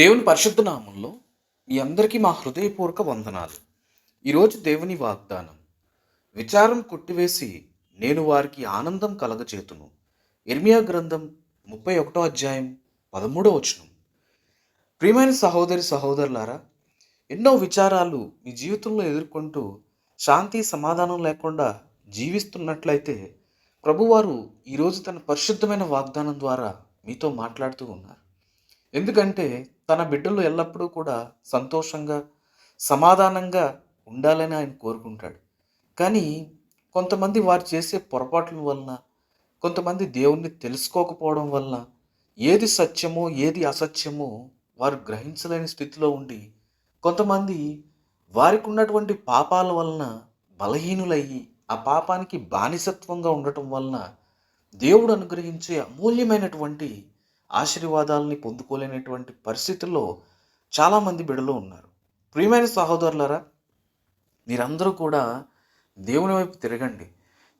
దేవుని పరిశుద్ధ నామంలో మీ అందరికీ మా హృదయపూర్వక వందనాలు. ఈరోజు దేవుని వాగ్దానం విచారం కొట్టివేసి నేను వారికి ఆనందం కలగచేతును. ఇర్మియా గ్రంథం ముప్పై ఒకటో అధ్యాయం పదమూడో వచనం. ప్రియమైన సహోదరి సహోదరులారా ఎన్నో విచారాలు మీ జీవితంలో ఎదుర్కొంటూ శాంతి సమాధానం లేకుండా జీవిస్తున్నట్లయితే ప్రభువారు ఈరోజు తన పరిశుద్ధమైన వాగ్దానం ద్వారా మీతో మాట్లాడుతూ ఉన్నారు. ఎందుకంటే తన బిడ్డలు ఎల్లప్పుడూ కూడా సంతోషంగా సమాధానంగా ఉండాలని ఆయన కోరుకుంటాడు. కానీ కొంతమంది వారు చేసే పొరపాట్ల వలన కొంతమంది దేవుణ్ణి తెలుసుకోకపోవడం వలన ఏది సత్యమో ఏది అసత్యమో వారు గ్రహించలేని స్థితిలో ఉండి కొంతమంది వారికి ఉన్నటువంటి పాపాల వలన బలహీనులయ్యి ఆ పాపానికి బానిసత్వంగా ఉండటం వలన దేవుడు అనుగ్రహించే అమూల్యమైనటువంటి ఆశీర్వాదాలని పొందుకోలేనటువంటి పరిస్థితుల్లో చాలామంది బిడలో ఉన్నారు. ప్రియమైన సహోదరులారా మీరందరూ కూడా దేవుని వైపు తిరగండి.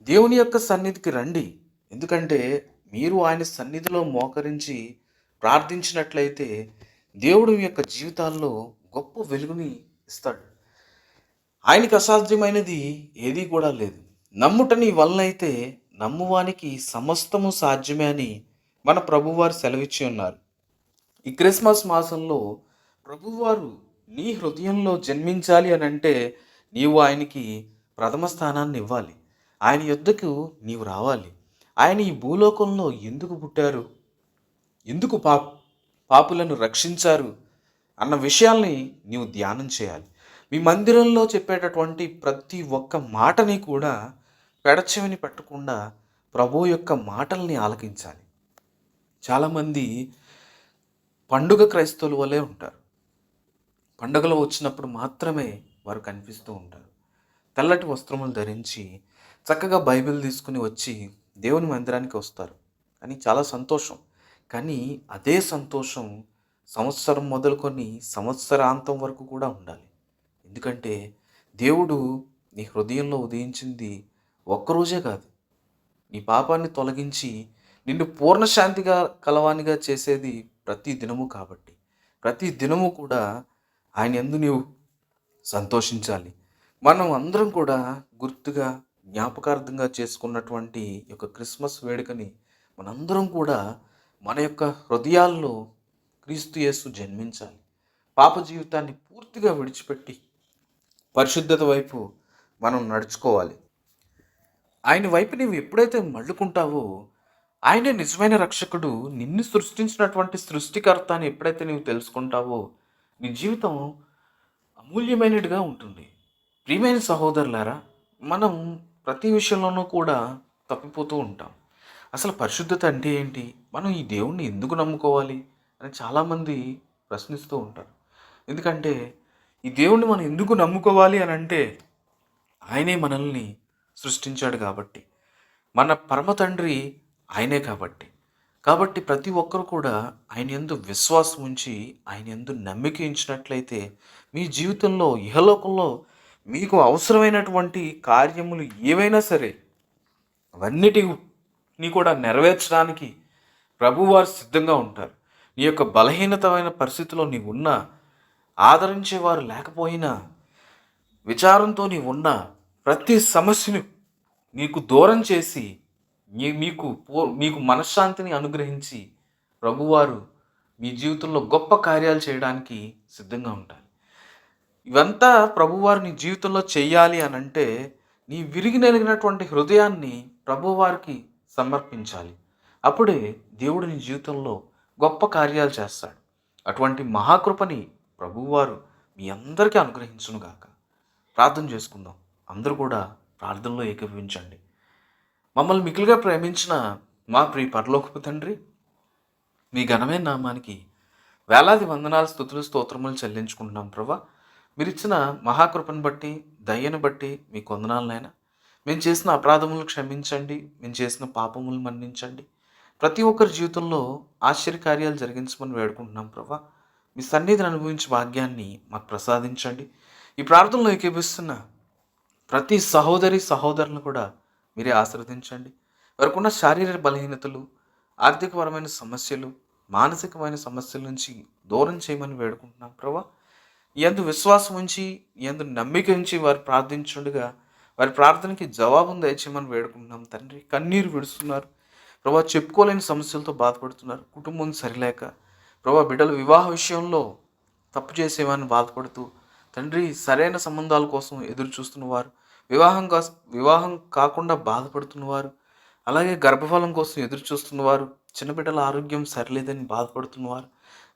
దేవుని యొక్క సన్నిధికి రండి. ఎందుకంటే మీరు ఆయన సన్నిధిలో మోకరించి ప్రార్థించినట్లయితే దేవుడు మీ యొక్క జీవితాల్లో గొప్ప వెలుగుని ఇస్తాడు. ఆయనకి అసాధ్యమైనది ఏదీ కూడా లేదు. నమ్ముట నీ వలనైతే నమ్మువానికి సమస్తము సాధ్యమే అని మన ప్రభువారు సెలవిచ్చి ఉన్నారు. ఈ క్రిస్మస్ మాసంలో ప్రభువారు నీ హృదయంలో జన్మించాలి అని అంటే నీవు ఆయనకి ప్రథమ స్థానాన్ని ఇవ్వాలి. ఆయన యుద్ధకు నీవు రావాలి. ఆయన ఈ భూలోకంలో ఎందుకు పుట్టారు? ఎందుకు పా పాపులను రక్షించారు? అన్న విషయాల్ని నీవు ధ్యానం చేయాలి. మీ మందిరంలో చెప్పేటటువంటి ప్రతి ఒక్క మాటని కూడా పెడచెవిని పెట్టకుండా ప్రభు యొక్క మాటల్ని ఆలకించాలి. చాలామంది పండుగ క్రైస్తవుల వలె ఉంటారు. పండుగలు వచ్చినప్పుడు మాత్రమే వారు కనిపిస్తూ ఉంటారు. తెల్లటి వస్త్రములు ధరించి చక్కగా బైబిల్ తీసుకుని వచ్చి దేవుని మందిరానికి వస్తారు. కానీ చాలా సంతోషం. కానీ అదే సంతోషం సంవత్సరం మొదలుకొని సంవత్సరాంతం వరకు కూడా ఉండాలి. ఎందుకంటే దేవుడు నీ హృదయంలో ఉదయించింది ఒక్కరోజే కాదు. నీ పాపాన్ని తొలగించి నిన్ను పూర్ణశాంతిగా కలవానిగా చేసేది ప్రతి దినము కాబట్టి. ప్రతి దినము కూడా ఆయన ఎందు నీవు సంతోషించాలి. మనం అందరం కూడా గుర్తుగా జ్ఞాపకార్థంగా చేసుకున్నటువంటి యొక్క క్రిస్మస్ వేడుకని మనందరం కూడా మన యొక్క హృదయాల్లో క్రీస్తు యేసు జన్మించాలి. పాప జీవితాన్ని పూర్తిగా విడిచిపెట్టి పరిశుద్ధత వైపు మనం నడుచుకోవాలి. ఆయన వైపు నీవు ఎప్పుడైతే మళ్ళుకుంటావో ఆయనే నిజమైన రక్షకుడు. నిన్ను సృష్టించినటువంటి సృష్టికర్త అని ఎప్పుడైతే నీవు తెలుసుకుంటావో నీ జీవితం అమూల్యమైనదిగా ఉంటుంది. ప్రియమైన సహోదరులారా మనం ప్రతి విషయంలోనూ కూడా తప్పిపోతూ ఉంటాం. అసలు పరిశుద్ధత అంటే ఏంటి? మనం ఈ దేవుణ్ణి ఎందుకు నమ్ముకోవాలి అని చాలామంది ప్రశ్నిస్తూ ఉంటారు. ఎందుకంటే ఈ దేవుణ్ణి మనం ఎందుకు నమ్ముకోవాలి అని అంటే ఆయనే మనల్ని సృష్టించాడు కాబట్టి. మన పరమ తండ్రి ఆయనే కాబట్టి. కాబట్టి ప్రతి ఒక్కరు కూడా ఆయన ఎందు విశ్వాసం ఉంచి ఆయన ఎందు నమ్మిక ఉంచినట్లయితే మీ జీవితంలో ఇహలోకంలో మీకు అవసరమైనటువంటి కార్యములు ఏవైనా సరే అవన్నిటిని కూడా నెరవేర్చడానికి ప్రభువారు సిద్ధంగా ఉంటారు. నీ యొక్క బలహీనతమైన పరిస్థితిలో నీవు ఉన్నా ఆదరించేవారు లేకపోయినా విచారంతో నీ ఉన్న ప్రతి సమస్యను నీకు దూరం చేసి మీకు పో మీకు మనశ్శాంతిని అనుగ్రహించి ప్రభువారు మీ జీవితంలో గొప్ప కార్యాలు చేయడానికి సిద్ధంగా ఉండాలి. ఇవంతా ప్రభువారు నీ జీవితంలో చేయాలి అని అంటే నీ విరిగి నలిగినటువంటి హృదయాన్ని ప్రభువారికి సమర్పించాలి. అప్పుడే దేవుడు నీ జీవితంలో గొప్ప కార్యాలు చేస్తాడు. అటువంటి మహాకృపని ప్రభువారు మీ అందరికీ అనుగ్రహించునుగాక. ప్రార్థన చేసుకుందాం. అందరూ కూడా ప్రార్థనలో ఏకీభవించండి. మమ్మల్ని మిగులుగా ప్రేమించిన మా ప్రియ పరలోకపు తండ్రి మీ ఘనమైన నామానికి వేలాది వందనాల స్థుతులు స్తోత్రములు చెల్లించుకుంటున్నాం ప్రభా. మీరు ఇచ్చిన మహాకృపను బట్టి దయ్యను బట్టి మీ కొందనాలనైనా మేము చేసిన అపరాధములు క్షమించండి మేము చేసిన పాపములు మన్నించండి. ప్రతి ఒక్కరి జీవితంలో ఆశ్చర్యకార్యాలు జరిగించమని వేడుకుంటున్నాం ప్రభా. మీ సన్నిధిని అనుభవించే భాగ్యాన్ని మాకు ప్రసాదించండి. ఈ ప్రార్థనలో ఏకీపిస్తున్న ప్రతి సహోదరి సహోదరులను కూడా మీరే ఆశీర్వదించండి. వారికున్న శారీరక బలహీనతలు ఆర్థికపరమైన సమస్యలు మానసికమైన సమస్యల నుంచి దూరం చేయమని వేడుకుంటున్నాం ప్రభా. ఎందు విశ్వాసం ఉంచి ఎందు నమ్మిక ఉంచి వారు ప్రార్థించుండగా వారి ప్రార్థనకి జవాబు దయచేయమని వేడుకుంటున్నాం తండ్రి. కన్నీరు విడుస్తున్నారు. ప్రభా చెప్పుకోలేని సమస్యలతో బాధపడుతున్నారు. కుటుంబం సరిలేక ప్రభా బిడ్డల వివాహ విషయంలో తప్పు చేసేవాన్ని బాధపడుతూ తండ్రి సరైన సంబంధాల కోసం ఎదురు చూస్తున్నవారు వివాహం కా వివాహం కాకుండా బాధపడుతున్నవారు అలాగే గర్భఫలం కోసం ఎదురు చూస్తున్నవారు చిన్నబిడ్డల ఆరోగ్యం సరిలేదని బాధపడుతున్నవారు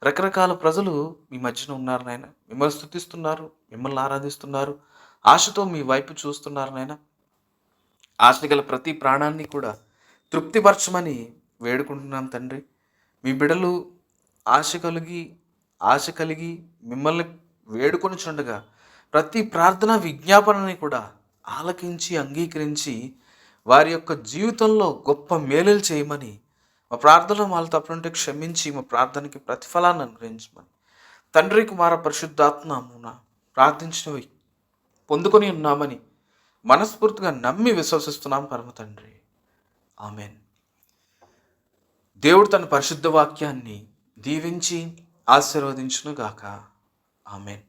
రకరకాల ప్రజలు మీ మధ్యన ఉన్నారు నాయన. మిమ్మల్ని స్థుతిస్తున్నారు మిమ్మల్ని ఆరాధిస్తున్నారు ఆశతో మీ వైపు చూస్తున్నారు నాయన. ఆశ గల ప్రతి ప్రాణాన్ని కూడా తృప్తిపరచమని వేడుకుంటున్నాం తండ్రి. మీ బిడ్డలు ఆశ కలిగి ఆశ కలిగి మిమ్మల్ని వేడుకొని చుండగా ప్రతి ప్రార్థన విజ్ఞాపనని కూడా ఆలకించి అంగీకరించి వారి యొక్క జీవితంలో గొప్ప మేలులు చేయమని మా ప్రార్థన వాళ్ళు తప్పుంటే క్షమించి మా ప్రార్థనకి ప్రతిఫలాన్ని అనుగ్రహించమని. తండ్రి కుమార పరిశుద్ధాత్మమున ప్రార్థించినవి పొందుకొని ఉన్నామని మనస్ఫూర్తిగా నమ్మి విశ్వసిస్తున్నాం పరమ తండ్రి. ఆమెన్. దేవుడు తన పరిశుద్ధ వాక్యాన్ని దీవించి ఆశీర్వదించునుగాక. ఆమెన్.